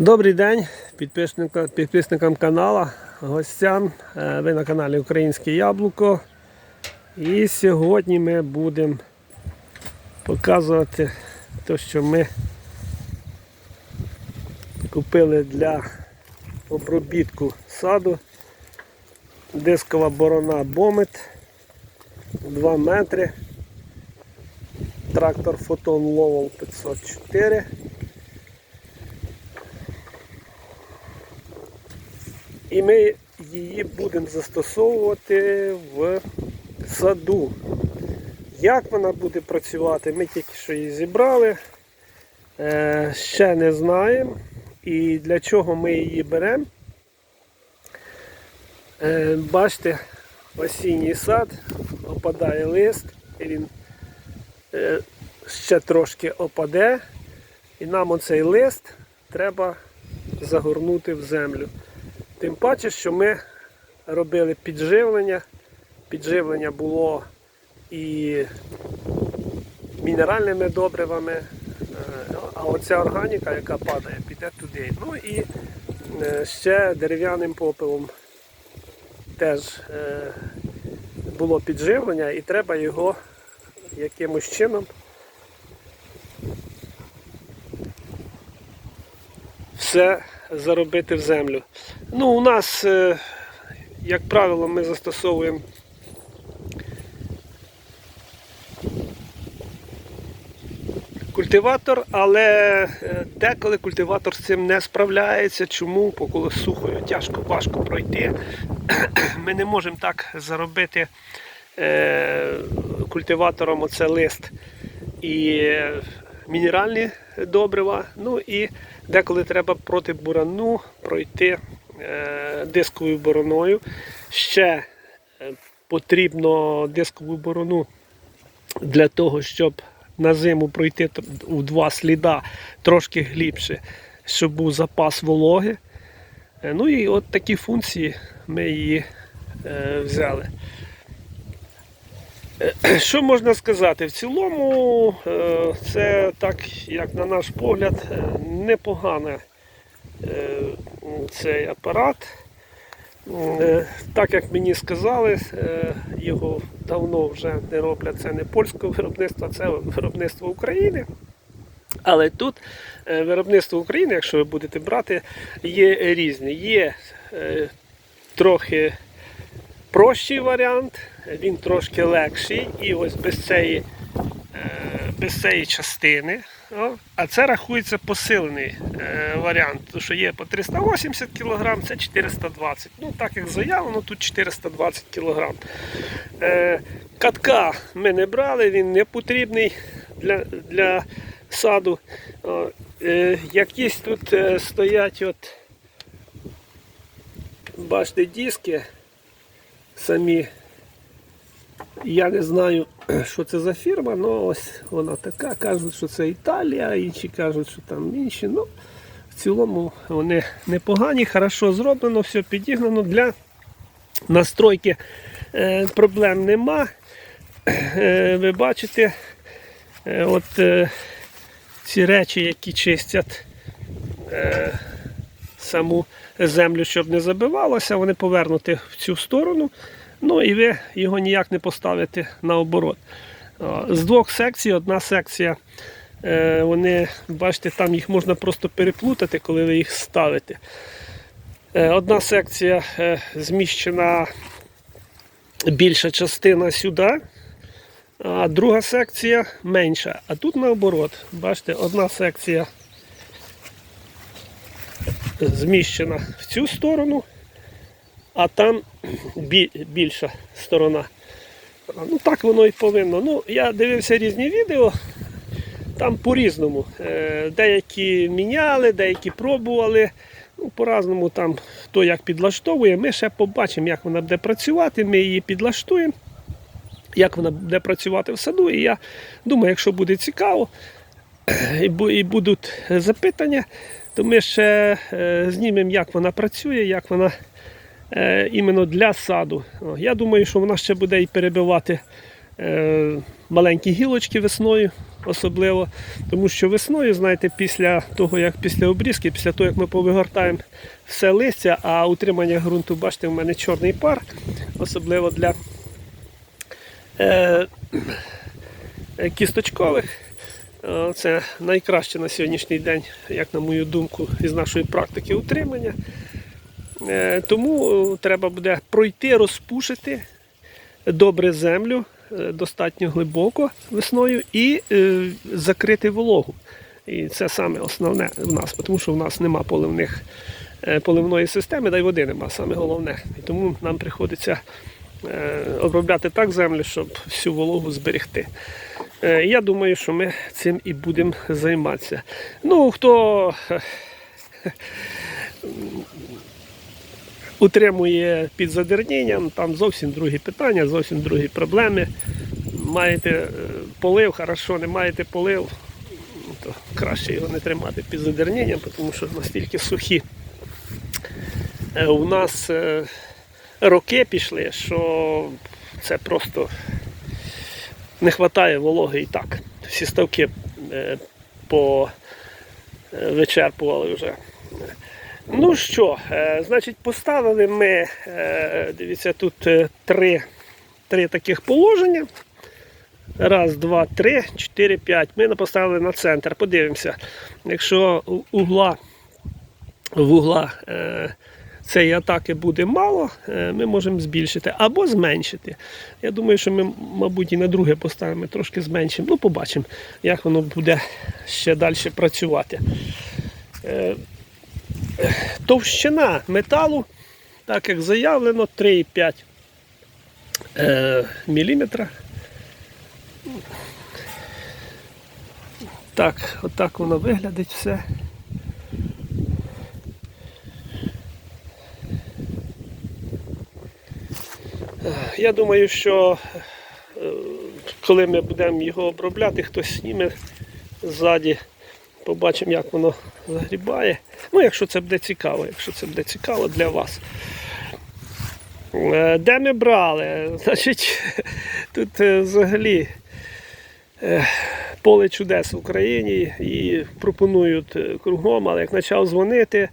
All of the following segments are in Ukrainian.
Добрий день підписникам, підписникам канала, гостям. Е, Ви на каналі Українське Яблуко. І сьогодні ми будемо показувати те, що ми купили для обробітку саду. Дискова борона Бомет 2 метри. Трактор Фотон Ловол 504. І ми її будемо застосовувати в саду. Як вона буде працювати, ми тільки що її зібрали. Е, ще не знаємо. І для чого ми її беремо. Е, бачите, осінній сад, опадає лист, і він е, ще трошки опаде. І нам оцей лист треба загорнути в землю. Тим паче, що ми робили підживлення. Підживлення було і мінеральними добривами, е, а оця органіка, яка падає, піде туди. Ну і е, ще дерев'яним попелом теж е, було підживлення і треба його якимось чином все заробити в землю. Ну, у нас, е, як правило, ми застосовуємо культиватор, але е, деколи культиватор з цим не справляється. Чому? Бо коли сухою тяжко важко пройти. Ми не можемо так заробити е, культиватором оце лист і мінеральні добрива. Ну і деколи треба проти бурану пройти е, дисковою бороною. Ще е, потрібно дискову борону для того, щоб на зиму пройти у два сліда трошки глибше, щоб був запас вологи. Е, Ну і от такі функції ми її взяли. Е, Що можна сказати? В цілому е, це так, як на наш погляд, е, непоганий цей апарат. Е, Так як мені сказали, е, його давно вже не роблять. Це не польського виробництва, це виробництво України. Але тут е, виробництво України, якщо ви будете брати, є різні. Є е, трохи прощий варіант, він трошки легший. І ось без цієї, е, без цієї частини. А це рахується посилений е, варіант, тому що є по 380 кг, це 420 Ну, так як заявлено, тут 420 кг. Е, катка ми не брали, він не потрібний для, для саду. Якісь тут стоять, от, бачите, диски самі. Я не знаю, що це за фірма, але ось вона така. Кажуть, що це Італія, інші кажуть, що там інші. Ну, в цілому вони непогані, хорошо зроблено, все підігнано. Для настройки е, проблем нема. Е, ви бачите, е, от ці речі, які чистять саму землю, щоб не забивалося, вони повернуті в цю сторону. Ну і ви його ніяк не поставите наоборот. З двох секцій одна секція, е, вони, бачите, там їх можна просто переплутати, коли ви їх ставите. Е, Одна секція е, зміщена більша частина сюди, а друга секція менша. А тут наоборот, бачите, одна секція зміщена в цю сторону, а там більша сторона. Ну так воно і повинно. Ну, я дивився різні відео, там по-різному. Е, Деякі міняли, деякі пробували. Ну, по-разному там хто як підлаштовує. Ми ще побачимо, як вона буде працювати. Ми її підлаштуємо, як вона буде працювати в саду. І я думаю, якщо буде цікаво і будуть запитання, то ми ще е, знімемо, як вона працює, як вона е, іменно для саду. Я думаю, що вона ще буде і перебивати е, маленькі гілочки весною, особливо. Тому що весною, знаєте, після того, як після обрізки, після того, як ми повигортаємо все листя, а утримання ґрунту, бачите, у мене чорний пар, особливо для кісточкових. Е, Це найкраще на сьогоднішній день, як на мою думку, із нашої практики утримання. Е, Тому е, треба буде пройти, розпушити добре землю достатньо глибоко весною і закрити вологу. І це саме основне в нас, тому що в нас нема поливних, поливної системи, да й води нема, саме головне. І тому нам приходиться обробляти так землю, щоб всю вологу зберегти. Е, Я думаю, що ми цим і будемо займатися. Ну, хто е, утримує під задернінням, там зовсім другі питання, зовсім другі проблеми. Маєте е, полив, хорошо, не маєте полив, то краще його не тримати під задернінням, тому що настільки сухі. У нас роки пішли, що це просто не вистачає вологи і так. Всі ставки е, е, вичерпували вже. Ну що, е, значить, поставили ми, дивіться, тут три, три таких положення. Раз, два, три, чотири, п'ять. Ми поставили на центр. Подивимося. Якщо угла, в угла цієї атаки буде мало, е, ми можемо збільшити або зменшити. Я думаю, що ми, мабуть, і на друге поставимо трошки зменшимо. Ну, побачимо, як воно буде ще далі працювати. Е, Товщина металу, так як заявлено, 3,5 е, міліметра. Так, отак воно виглядить все. Я думаю, що е, коли ми будемо його обробляти, хтось зніме ззаді, побачимо, як воно загрібає. Ну, якщо це буде цікаво, якщо це буде цікаво для вас. Е, Де ми брали? Значить, тут е, взагалі поле чудес в Україні і пропонують кругом, але як почав дзвонити,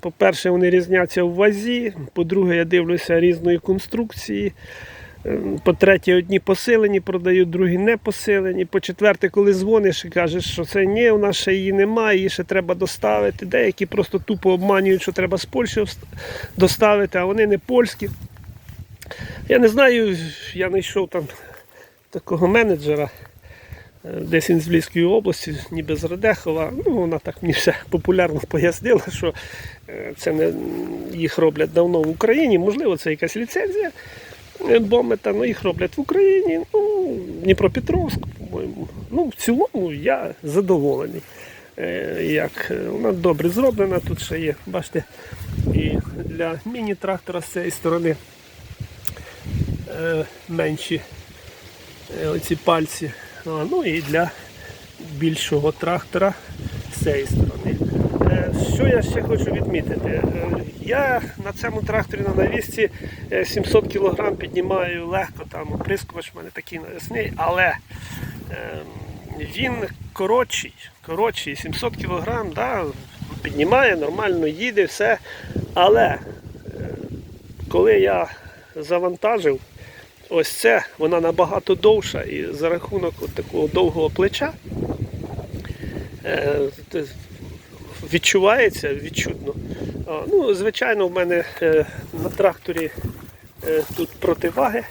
по-перше, вони різняться в вазі, по-друге, я дивлюся різної конструкції. Е, По-третє, одні посилені продають, другі не посилені. По-четверте, коли дзвониш і кажеш, що це ні, у нас ще її немає, її ще треба доставити. Деякі просто тупо обманюють, що треба з Польщі доставити, а вони не польські. Я не знаю, я знайшов там такого менеджера, десь він з Львівської області, ніби з Радехова. Ну, вона так мені все популярно пояснила, що е, це не їх роблять давно в Україні. Можливо, це якась ліцензія е, Бомета, ну їх роблять в Україні, ну, Дніпропетровськ, по-моєму. Ну, в цілому я задоволений. Е, Як вона добре зроблена, тут ще є, бачите, і для міні-трактора з цієї сторони менші оці пальці. Ну і для більшого трактора з цієї сторони. Е, Що я ще хочу відмітити? Е, Я на цьому тракторі на навісці е, 700 кг піднімаю легко, там оприскувач в мене такий навісний, але ем, він коротший, коротший 700 кг, да, піднімає, нормально їде, все. Але е, коли я завантажив, ось це, вона набагато довша і за рахунок от такого довгого плеча е, відчувається відчутно. Ну, звичайно, в мене е, на тракторі е, тут противаги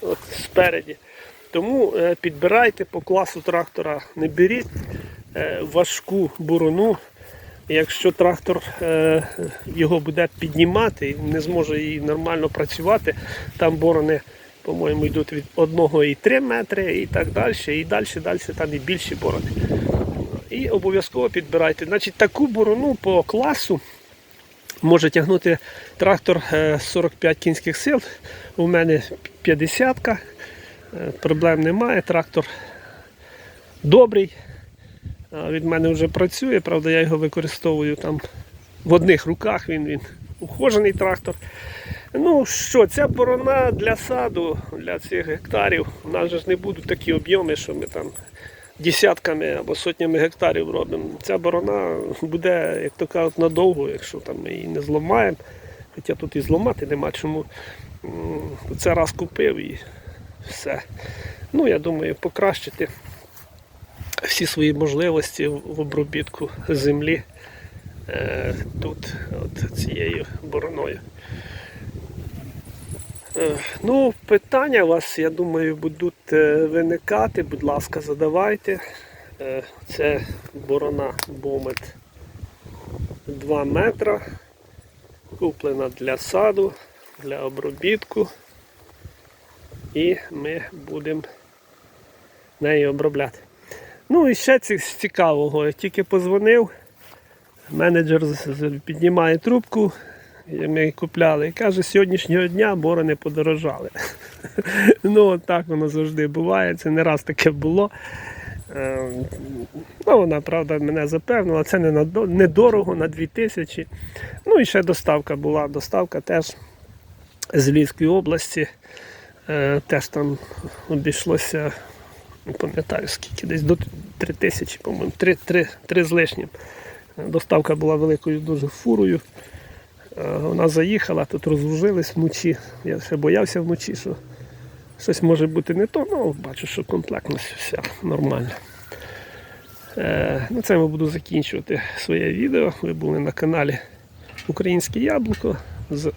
от, спереді. Тому підбирайте по класу трактора, не беріть важку бурону. Якщо трактор е, його буде піднімати не зможе її нормально працювати, там борони, по-моєму, йдуть від 1,3 метри і так далі, і далі, далі там і більші борони. І обов'язково підбирайте. Значить, таку борону по класу може тягнути трактор е, 45 кінських сил. У мене 50 -ка. Проблем немає. Трактор добрий. Від мене вже працює, правда, я його використовую там в одних руках, він, він ухожений трактор. Ну що, ця борона для саду, для цих гектарів. У нас же ж не будуть такі об'єми, що ми там десятками або сотнями гектарів робимо. Ця борона буде, як то кажуть, надовго, якщо там ми її не зламаємо. Хоча тут і зламати нема чому. Це раз купив і все. Ну, я думаю, покращити всі свої можливості в обробітку землі е, тут, от цією бороною. Е, Ну, питання у вас, я думаю, будуть е, виникати. Будь ласка, задавайте. Це борона Бомет 2 метра. Куплена для саду, для обробітку. І ми будемо нею обробляти. Ну і ще з цікавого. Я тільки позвонив. Менеджер піднімає трубку, ми купляли. І каже, з сьогоднішнього дня борони подорожали. ну, так воно завжди буває. Це не раз таке було. Е, Ну, вона, правда, мене запевнила, це не недорого на 2000. Ну і ще доставка була. Доставка теж з Львівської області. Е, Теж там обійшлося, не пам'ятаю скільки, десь до 3 тисячі, по-моєму, 3, 3, 3 з лишнім. Доставка була великою дуже фурою. Е, Вона заїхала, тут розложились вночі. Я ще боявся вночі, що щось може бути не то, ну бачу, що комплектність вся нормальна. Е, На цьому буду закінчувати своє відео. Ви були на каналі Українське Яблуко.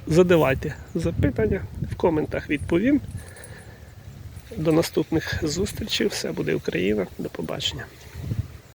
Задавайте запитання, в коментах відповім. До наступних зустрічей. Все буде Україна. До побачення.